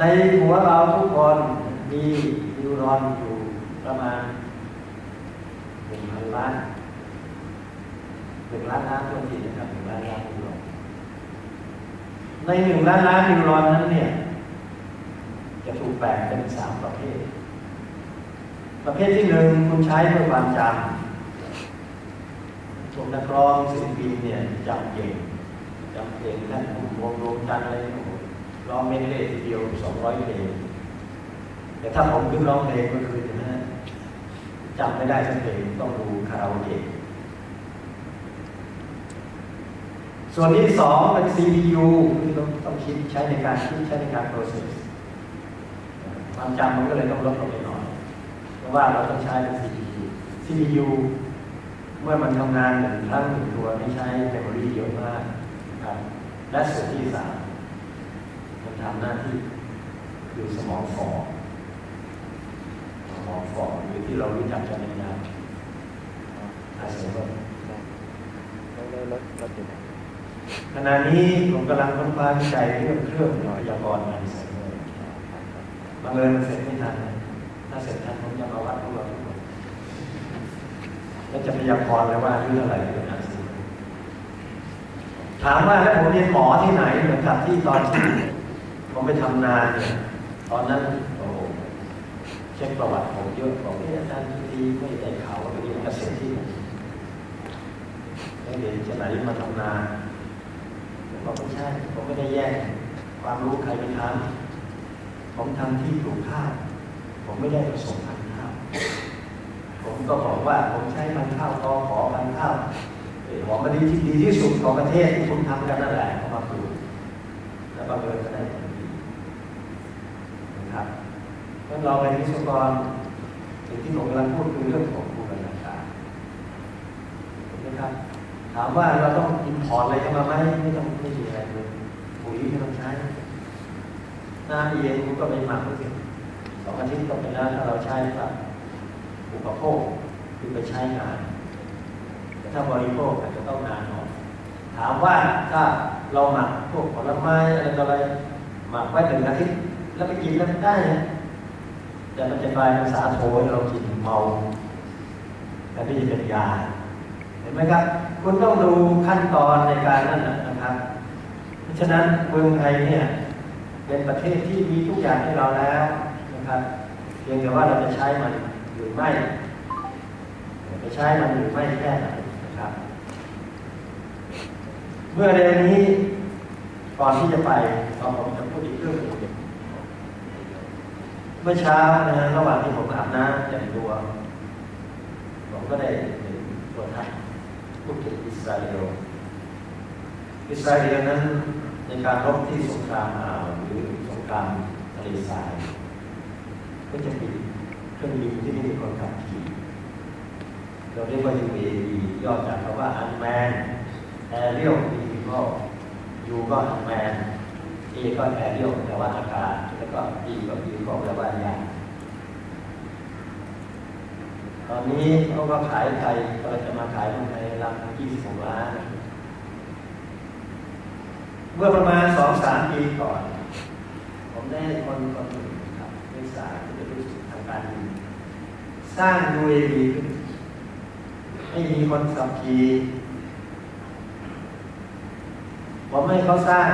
ในหัวเราทุกคนมีนิวรอนอยู่ประมาณหนึ่งพันล้านหนึ่งล้านล้านตัวทีนะครับหนึ่งล้านล้านนิวรอนในหนึ่งล้านล้านนิวรอนนั้นเนี่ย จะถูกแบ่งเป็นสามประเภท ประเภทที่หนึ่งคุณใช้เพื่อความจำพวกนักร้องศิลปินเนี่ยจำเก่งจำเพลงท่านผู้วงดวงจันทร์อะไร ร้องเมนเล่ทีเดียวสองร้อยเพลงแต่ถ้าผมขึ้นร้องเพลงก็คือนะจำไม่ได้สักเพลงต้องดูคาราโอเกะส่วนที่สองเป็น CPU ที่ต้องต้องคิดใช้ในการคิดใช้ในการ process ความจำมันก็เลยต้องลดลงไปหน่อยเพราะว่าเราต้องใช้เป็น CPU CPU เมื่อมันทำงานหนึ่งครั้งหนึ่งตัวไม่ใช้เมมโมรีเยอะมากครับและส่วนที่สาม มันทำหน้าที่คือสมองฝ่อสมองฝ่อหรือที่เรารู้จักกันในนามอาเซเบอร์แล้วแล้วรถรถอยู่ไหนขณะนี้ผมกำลังค้นคว้าวิจัยเรื่องเครื่องพยากรณ์อาเซเบอร์บังเอิญมันเสร็จไม่ทันนะถ้าเสร็จทันผมจะมาวัดพวกเราทุกคนแล้วจะพยากรณ์เลยว่าอายุเท่าไหร่เป็นอาเซเบอร์ถามว่าแล้วผมเรียนหมอที่ไหนเหมือนกับที่ตอนที่ ผมไปทำงานเนี่ยตอนนั้นโอ้โหเช็คประวัติผมเยอะบอกว่าอาจารย์ทีไม่ได้ข่าวว่าไปเรียนเกษตรที่ไหนไม่เรียนที่ไหนมาทำงานผมบอกไม่ใช่ ผมไม่ได้แย่งความรู้ใครไปทำผมทำที่ปลูกข้าวผมไม่ได้ผสมพันธุ์ข้าวผมก็บอกว่าผมใช้พันธุ์ข้าวตอขอพันธุ์ข้าวเอ่อหอมมะลิที่ดีที่สุดของประเทศที่คุณทำกันนั่นแหละเอามาปลูกแล้วบังเอิญก็ได้นะครับเพ ราะเราเป็นวิศวกรสิ่งที่ผมกำลังพูดคือเรื่องของบูรณากาเห็นไหมครับ ถามว่าเราต้องอินพอร์ตอะไรเข้ามาไหมไม่ต้องไม่มีอะไรเลยปุ๋ยไม่ต้องใช้น้ำเย็นก็ไม่หมักเสร็จสองอาทิตย์ก็ไปแล้วถ้าเราใช้แบบอุปโภคคือไปใช้งานแต่ถ้าบริโภคอาจจะต้องนานหน่อยถามว่าถ้าเราหมักพวกผลไม้อะไรต่ออะไรหมักไว้หนึ่งอาทิตย์แล้วไปกินแล้วได้ แต่มันจะกลายเป็นสาโทให้เรากินเมาแต่ไม่ใช่เป็นยาเห็นไหมครับ คุณต้องดูขั้นตอนในการนั่นนะครับ เพราะฉะนั้นเมืองไทยเนี่ยเป็นประเทศที่มีทุกอย่างให้เราแล้วนะครับเพียงแต่ว่าเราจะใช้มันหรือไม่จะใช้มันหรือไม่แค่ไหนนะครับ เมื่อเดือนนี้ก่อนที่จะไปตอนผมจะพูดอีกเรื่องหนึ่ง เมื่อเช้านะระหว่างที่ผมอาบน้ำแต่งตัวผมก็ได้เห็นตัวทัศน์พูดถึงอิสราเอลอิสราเอลนั้นในการรบที่สงครามอ่าวหรือสงครามทะเลทรายก็จะมีเครื่องบินที่ไม่มีคนขับขี่เราเรียกว่า UAV ย่อจากคำว่า Unmanned Aerial Vehicle U ก็ Unmanned A ก็ Aerial แปลว่าอากาศแล้วก็ V ก็ Vehicle แปลว่ายาตอนนี้เขาก็ขายไทยก็จะมาขายคนไทยรับ26ล้าน เมื่อประมาณสองสามปีก่อน ผมได้คนคนหนึ่งครับนักศึกษาที่เป็นรู้สึกทางการบินสร้าง UAV ขึ้นให้มีคนขับขีผมให้เขาสร้าง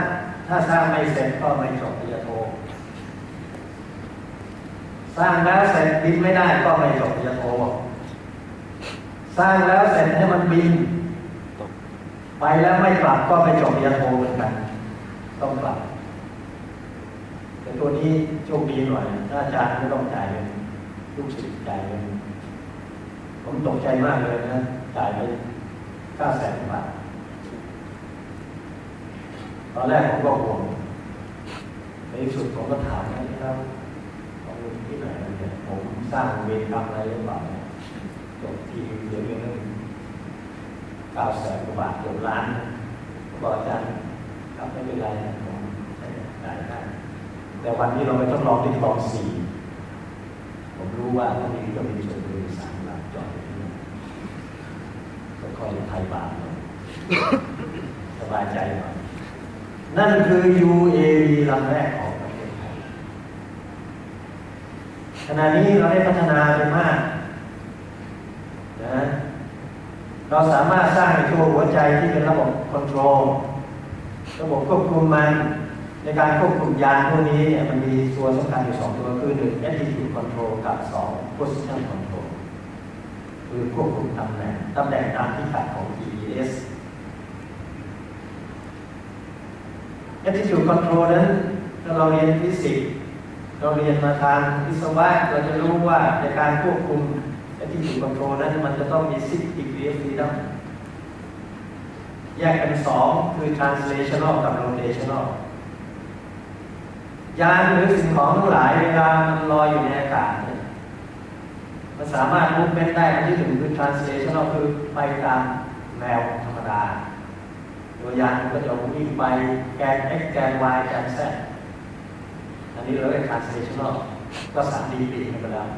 ถ้าสร้างไม่เสร็จก็ไม่จบปริญญาโท สร้างแล้วเสร็จบินไม่ได้ก็ไม่จบปริญญาโท สร้างแล้วเสร็จให้มันบิน ไปแล้วไม่กลับก็ไม่จบปริญญาโทเหมือนกัน ต้องกลับ แต่ตัวนี้โชคดีหน่อยถ้าอาจารย์ไม่ต้องจ่ายเงินลูกศิษย์จ่ายเงินผมตกใจมากเลยนะจ่ายไปเก้าแสนบาท ตอนแรกผมก็ห่วงในสุดผมก็ถามว่าที่เราเอาเงินที่ไหนเนี่ยผมสร้างเวรกรรมอะไรหรือเปล่าจบทีเดียวเรื่องนึงเก้าแสนกว่าบาทเกือบล้านบอกอาจารย์ครับไม่เป็นไรนะผมจ่ายได้แต่วันนี้เราไม่ต้องที่คลองสี่ผมรู้ว่าถ้ามีก็มีชนบุรีสามลำจอดอยู่ที่นั่นก็คอยไทยบาทหน่อยสบายใจหน่อย นั่นคือ UAV ลำแรกของประเทศไทยขณะนี้เราได้พัฒนาไปมากนะเราสามารถสร้างตัวหัวใจที่เป็นระบบคอนโทรลระบบควบคุมมันในการควบคุมยานพวกนี้เนี่ยมันมีตัวสำคัญอยู่สองตัวคือหนึ่ง attitude control กับสอง position control คือควบคุมตำแหน่งตำแหน่งตามพิกัดของ GPS attitude control นั้นถ้าเราเรียนฟิสิกส์เราเรียนมาทางวิศวะเราจะรู้ว่าในการควบคุม attitude control นั้นมันจะต้องมี six degree of freedom แยกเป็นสองคือ translational กับ rotational ยานหรือสิ่งของทั้งหลายเวลามันลอยอยู่ในอากาศมันสามารถมูฟเมนได้อันที่หนึ่งคือ translational คือไปตามแนวธรรมดา โดยยานก็จะวิ่งไปแกน x แกน y แกน z อันนี้เราเรียก translational ก็สามดีกรีกันไปแล้ว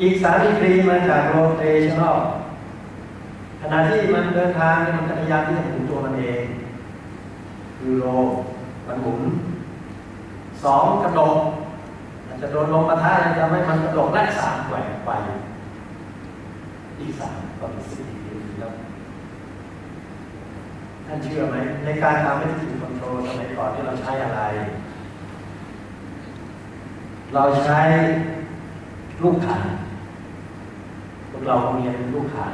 อีกสามดีกรีมาจาก rotational ขณะที่มันเดินทางมันพยายามที่จะหมุนตัวมันเองคือโลมันหมุนสองกระโดดอาจจะโดนลมปะทะอะไรทำให้มันกระโดดและสามแหวกไปอีกสามก็เป็นสิบดีกรีแล้ว ท่านเชื่อไหมในการทำให้จิตคอนโทรลสมัยก่อนที่เราใช้อะไร เราใช้ลูกขันพวกเราเรียนลูกขัน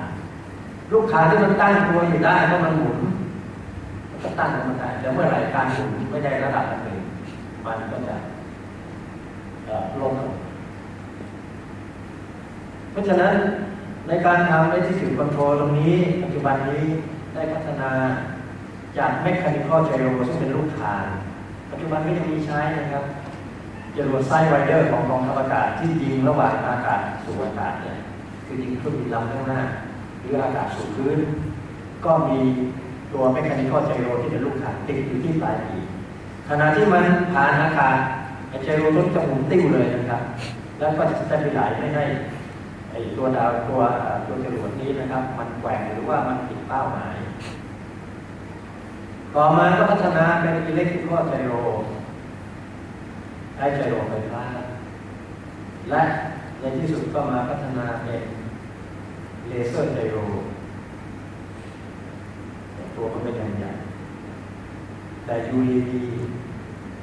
ลูกขันที่มันตั้งตัวอยู่ได้เพราะมันหมุนมันก็ตั้งมันได้แล้วเมื่อไหร่การหมุนไม่ได้ระดับหนึ่งมันก็จะลงเพราะฉะนั้นในการทำไอ้ที่ถือคอนโทรลตรงนี้ ปัจจุบันนี้ได้พัฒนา จากแมคคานิคอลไจโรซึ่งเป็นลูกคานปัจจุบันก็ยังมีใช้นะครับจรวดไซไรเดอร์ของกองทัพอากาศที่ยิงระหว่างอากาศสู่อากาศเนี่ยคือยิงเครื่องบินลำข้างหน้า หรืออากาศสู่พื้น ก็มีตัวแมคคานิคอลไจโรที่เป็นลูกคานติดอยู่ที่ปลายปีขณะที่มันผ่านอากาศไจโรต้นจะหมุนติ้วเลยนะครับ แล้วก็จะสเตบิไลซ์ไม่ให้ไอตัวดาวตัวตัวจรวดนี้นะครับ มันแกว่งหรือว่ามันผิดเป้าหมาย ต่อมาก็พัฒนาเป็นอิเล็กทริคอลไจโรใช้ไจโรไฟฟ้า และในที่สุดก็มาพัฒนาเป็นเลเซอร์ไจโรตัวมันไม่ใหญ่แต่ UAV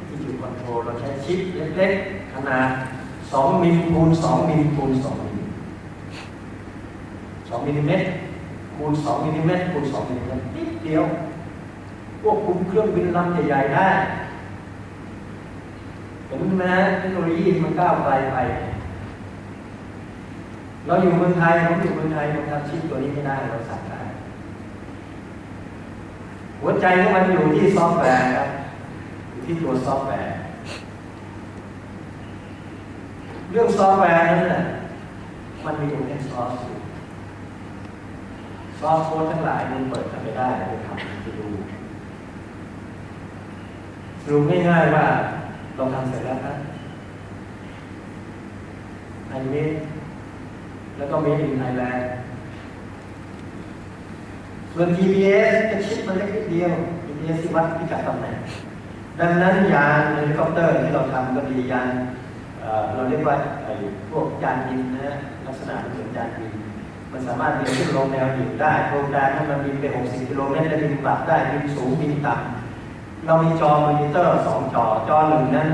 ที่จุดคอนโทรลเราใช้ชิปเล็กๆ ขนาด 2 มิลคูณ 2 มิลคูณ 2 มิล2มิลลิเมตรคูณ 2 มิลลิเมตรคูณ 2 มิลลิเมตรนิดเดียว ควบคุมเครื่องบินลำใหญ่ๆได้เห็นไหมเทคโนโลยีมันก้าวไกลไป เราอยู่เมืองไทยผมอยู่เมืองไทยผมทำชิปตัวนี้ไม่ได้เราสั่งได้ หัวใจของมันอยู่ที่ซอฟต์แวร์ครับอยู่ที่ตัวซอฟต์แวร์ เรื่องซอฟต์แวร์นั้นน่ะมันมีโอเพนซอร์สซอฟต์โค้ดทั้งหลายมันเปิดกันไม่ได้ไปทำไปดู รุปง่ายๆว่าเราทำเสร็จแล้วครับไอเมดแล้วก็เมดอินไทยแลนด์ส่วน GPS จะชิปมันเล็กนิดเดียว GPS ที่วัดพิกัดตำแหน่งดังนั้นยานเฮลิคอปเตอร์ที่เราทำก็ดียานเราเรียกว่าไอ้พวกยานบินนะลักษณะเหมือนยานบิน มันสามารถบินขึ้นลงแนวดิ่งได้โปรแกรมให้มันบินไป 60 กิโลเมตรแล้วบินกลับได้บินสูงบินต่ำ เรามีจอมอนิเตอร์สองจอ จอหนึ่งนั้น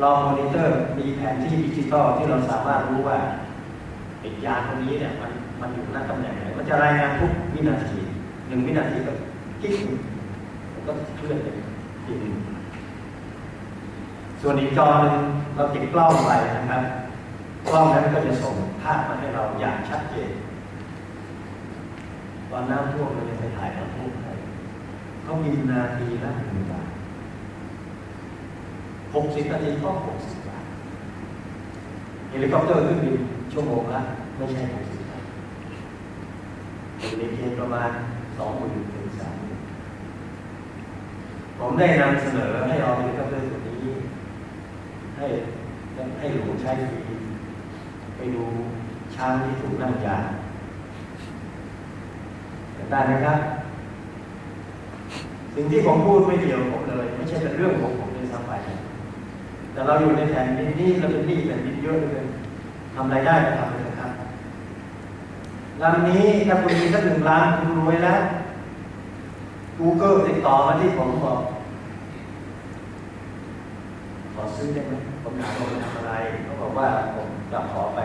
เรามอนิเตอร์มีแผนที่ดิจิตอลที่เราสามารถรู้ว่าไอ้ยานตรงนี้เนี่ยมันมันอยู่หน้าตำแหน่งไหนมันจะรายงานทุกวินาทีหนึ่งวินาทีก็กิ๊กหนึ่งมันก็เคลื่อนไปทีหนึ่งส่วนอีกจอหนึ่งเราติดกล้องไปนะครับกล้องนั้นก็จะส่งภาพมาให้เราอย่างชัดเจนตอนน้ำท่วมเราจะไปถ่ายน้ำท่วมให้เขาบินนาทีละหนึ่งบาท หกสิบนาทีก็หกสิบาทเฮลิคอปเตอร์ขึ้นบินชั่วโมงละไม่ใช่หกสิบาทอยู่ในเกณฑ์ประมาณสองหมื่นถึงสามหมื่นผมได้นำเสนอให้เอาเฮลิคอปเตอร์ตัวนี้ ให้ให้หลวงใช้ฟรีไปดูช้างที่ถูกนั่งยางได้ไหมครับ สิ่งที่ผมพูดไม่เกี่ยวผมเลย ไม่ใช่เป็นเรื่องของผมเลยซ้ำไป แต่เราอยู่ในแผ่นดินนี้เราเป็นหนี้แผ่นดินเยอะเลยทำรายได้ก็ทำเลยครับลำนี้ถ้าคุณมีสักหนึ่งล้านคุณรวยแล้ว Google ติดต่อมาที่ผมบอกขอซื้อได้ไหมผมถามว่าไปทำอะไรเขาบอกว่าผมจะขอไป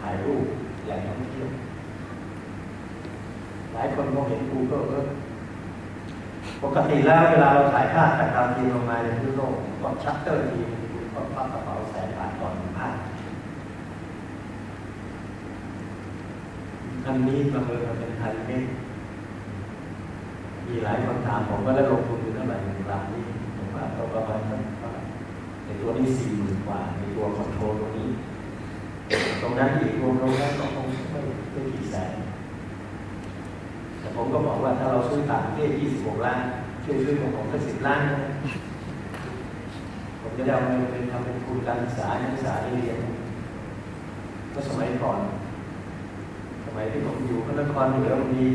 ถ่ายรูปแหล่งท่องเที่ยวหลายคนคงเห็น Google เออปกติแล้วเวลาเราถ่ายภาพจากดาวเทียมลงมาในพื้นโลกก็ชัตเตอร์ที ก็พับกระเป๋าแสนบาทต่อหนึ่งภาอันนี้ประเมินมาเป็นพันเมตมีหลายคนถามผมว่าแล้วลงทุนอยู่เท่าไหร่หนึ่งล้านนี้ผมว่าก็ประมาณนั้นในตัวนี้สี่หมื่นกว่า ในตัวคอนโทรลตัวนี้ ตรงนั้นอีกรวมๆแล้วก็คงไม่ไม่กี่แสนแต่ผมก็บอกว่าถ้าเราซื้อต่างประเทศ26 ล้านช่วยซื้อของผมสักสิบล้านนะ จะได้เอาเงินไปทำเป็นทุนการศึกษานักศึกษาเรียนก็สมัยก่อน สมัยที่ผมอยู่พระนครเหนือมันมี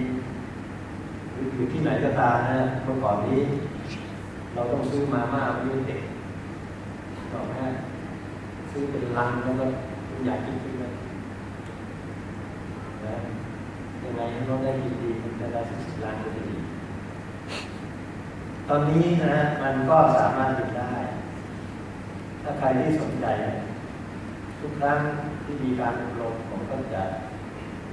หรืออยู่ที่ไหนก็ตามนะเมื่อก่อนนี้ เราต้องซื้อมาม่าไว้ให้เด็กต่อแม่ซื้อเป็นลังแล้วก็อยากกินกินเลยนะยังไงให้เราได้กินดีมันจะได้สิบล้านก็จะดี ตอนนี้นะมันก็สามารถติดได้ ถ้าใครที่สนใจ ทุกครั้งที่มีการอบรมผมก็จะ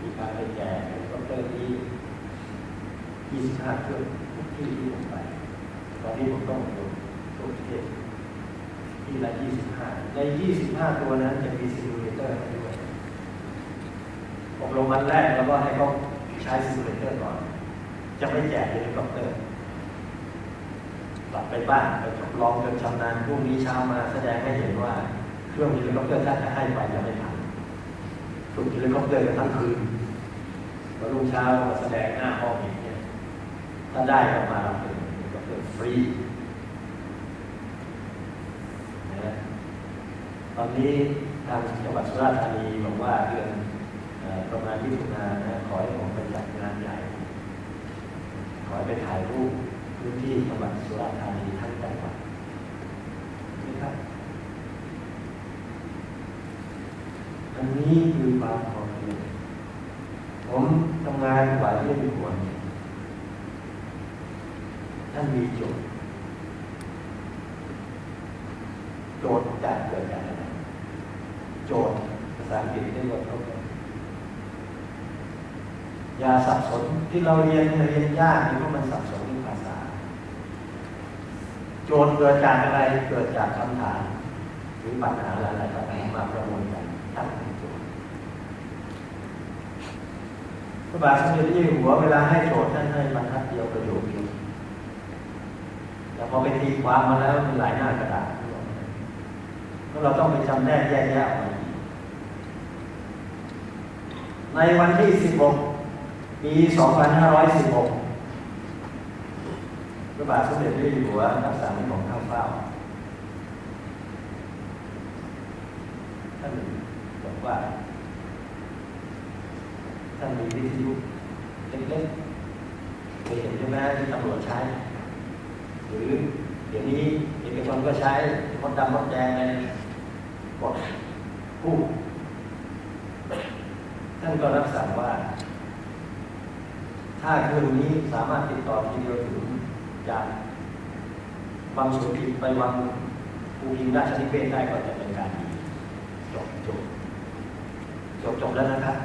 มีการไปแจกคอมพิวเตอร์ที่25เครื่องทุกที่ที่ผมไปตอนนี้ผมต้องอยู่ทุกประเทศที่ละ 25 ใน 25 ตัวนั้นจะมีซิมูเลเตอร์ให้ด้วยอบรมวันแรกแล้วก็ให้เขาใช้ซิมูเลเตอร์ก่อน จะไม่แจกเฮลิคอปเตอร์ กลับไปบ้านไปทดลองจนชำนาญพรุ่งนี้เช้ามาแสดงให้เห็นว่าเครื่องเฮลิคอปเตอร์ถ้าจะให้ไปจะไม่ทันฝึกเฮลิคอปเตอร์กันทั้งคืนพอรุ่งเช้ามาแสดงหน้าห้องอีกเนี่ยถ้าได้ออกมาเราเป็นเฮลิคอปเตอร์ฟรีนะตอนนี้ทางจังหวัดสุราษฎร์ธานีบอกว่าเดือนประมาณที่ถุนานะขอให้ผมไปจัดงานใหญ่ ขอให้ไปถ่ายรูป พื้นที่จังหวัดสุราษฎร์ธานีทั้งจังหวัดนี่ครับอันนี้คือความพอเพียงผมทำงานกว่าเรื่องหัวเนี่ยท่านมีโจทย์ โจทย์จะเกิดจากอะไรโจทย์ภาษาอังกฤษเรียกว่า problem อย่าสับสนที่เราเรียนเรียนยากนี่เพราะมันสับสนเรื่องภาษา โจทย์เกิดจากอะไรเกิดจากคำถามหรือปัญหาอะไรๆต่างๆมาประมวลกันตั้งเป็นโจทย์พระบาทสมเด็จพระเจ้าอยู่หัวเวลาให้โจทย์ท่านให้บรรทัดเดียวประโยคเดียวแต่พอไปตีความมาแล้วมันหลายหน้ากระดาษก็เราต้องไปจำแนกแยกแยะออกมาในวันที่ 16 ปี 2516 ระบาทสมเด็จพระเจ้าอยู่หัวรับสั่งให้ผมเข้าเฝ้าท่านบอกว่าท่านมีวิทยุเล็กๆเคยเห็นใช่ไหมที่ตำรวจใช้ หรือเดี๋ยวนี้เอกชนก็ใช้มดดำมดแดงอะไรกดพูดท่านก็รับสั่งว่า ถ้าเครื่องนี้สามารถติดต่อทีเดียวถึง จากวังสุรินที่ไปวังภูพิงราชนิเวศได้ก็จะเป็นการดีจบจบจบจบแล้วนะครับ